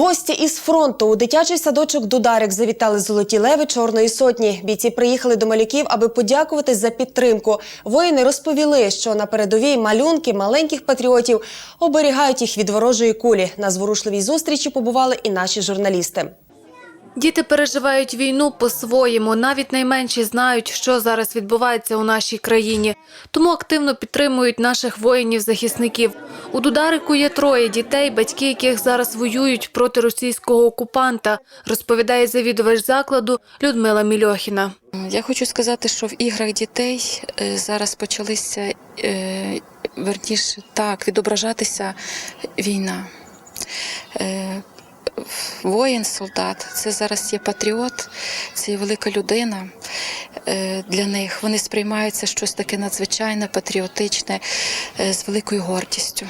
Гості із фронту у дитячий садочок Дударик завітали золоті леви Чорної сотні. Бійці приїхали до малюків, аби подякувати за підтримку. Воїни розповіли, що на передовій малюнки маленьких патріотів оберігають їх від ворожої кулі. На зворушливій зустрічі побували і наші журналісти. Діти переживають війну по-своєму. Навіть найменші знають, що зараз відбувається у нашій країні. Тому активно підтримують наших воїнів-захисників. У Дударику є троє дітей, батьки яких зараз воюють проти російського окупанта, розповідає завідувач закладу Людмила Мільохіна. Я хочу сказати, що в іграх дітей е, зараз почалися е, верніше так відображатися війна. Воїн, солдат, це зараз є патріот, це є велика людина е, для них. Вони сприймаються щось таке надзвичайне, патріотичне, е, з великою гордістю.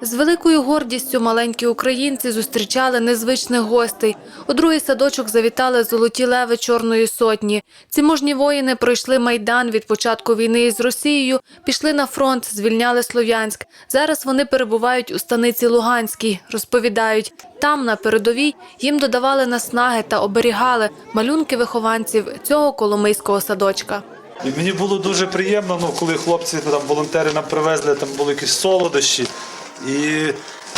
З великою гордістю маленькі українці зустрічали незвичних гостей. У другий садочок завітали золоті леви Чорної сотні. Ці мужні воїни пройшли майдан від початку війни із Росією, пішли на фронт, звільняли Слов'янськ. Зараз вони перебувають у станиці Луганській. Розповідають, там на передовій їм додавали наснаги та оберігали малюнки вихованців цього коломийського садочка. І мені було дуже приємно, ну, коли хлопці там волонтери нам привезли, там були якісь солодощі. І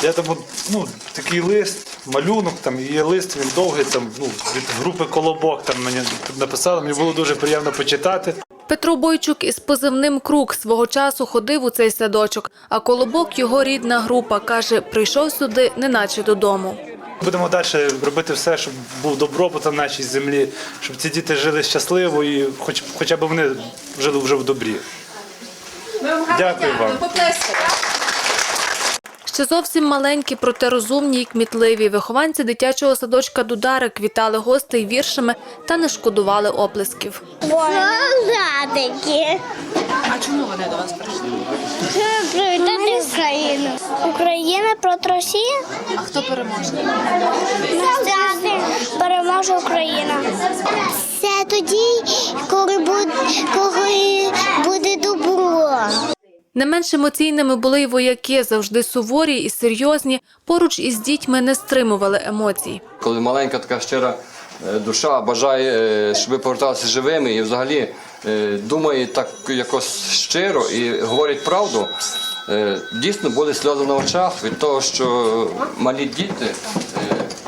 я там ну, такий лист, малюнок, там є лист, він довгий, там, ну, від групи Колобок там мені написали, мені було дуже приємно почитати. Петро Бойчук із позивним «Круг» свого часу ходив у цей садочок, а Колобок – його рідна група. Каже, прийшов сюди неначе додому. Будемо далі робити все, щоб був добробут на нашій землі, щоб ці діти жили щасливо і хоч, хоча б вони жили вже в добрі. Дякую вам. Ще зовсім маленькі, проте розумні і кмітливі. Вихованці дитячого садочка «Дударик» вітали гостей віршами та не шкодували оплесків. Солдатики. А чому вони до вас прийшли? Привітати Україну. Україна проти Росії? А хто переможе? Переможе Україна. Це тоді, коли буде, коли. Не менш емоційними були й вояки, завжди суворі і серйозні. Поруч із дітьми не стримували емоцій. коли маленька така щира е, душа бажає, е, щоб ви поверталися живими і взагалі е, думає так якось щиро і говорить правду, дійсно були сльози на очах від того, що малі діти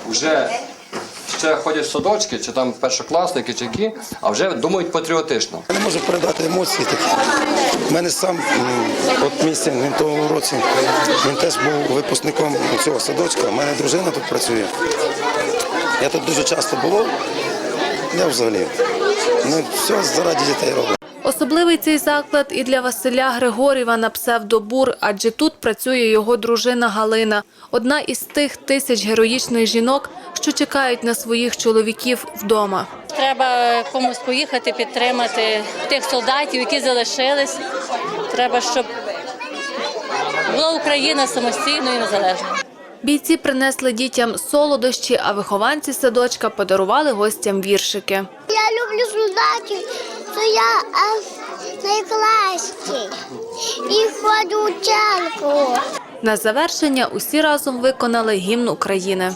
вже ще ходять в садочки, чи там першокласники, чи які, а вже думають патріотично. Я не можу передати емоції такі. У мене сам, от син, він того році, він теж був випускником цього садочка. У мене дружина тут працює. Я тут дуже часто бував. Я взагалі. Ну, все заради дітей роблю. Особливий цей заклад і для Василя Григорєва на псевдобур, адже тут працює його дружина Галина, одна із тих тисяч героїчних жінок, що чекають на своїх чоловіків вдома. Треба комусь поїхати, підтримати тих солдатів, які залишились. Треба, щоб була Україна самостійною і незалежною. Бійці принесли дітям солодощі, а вихованці садочка подарували гостям віршики. Я люблю солдатів, то я найкращий. І ходжу у. На завершення усі разом виконали гімн України.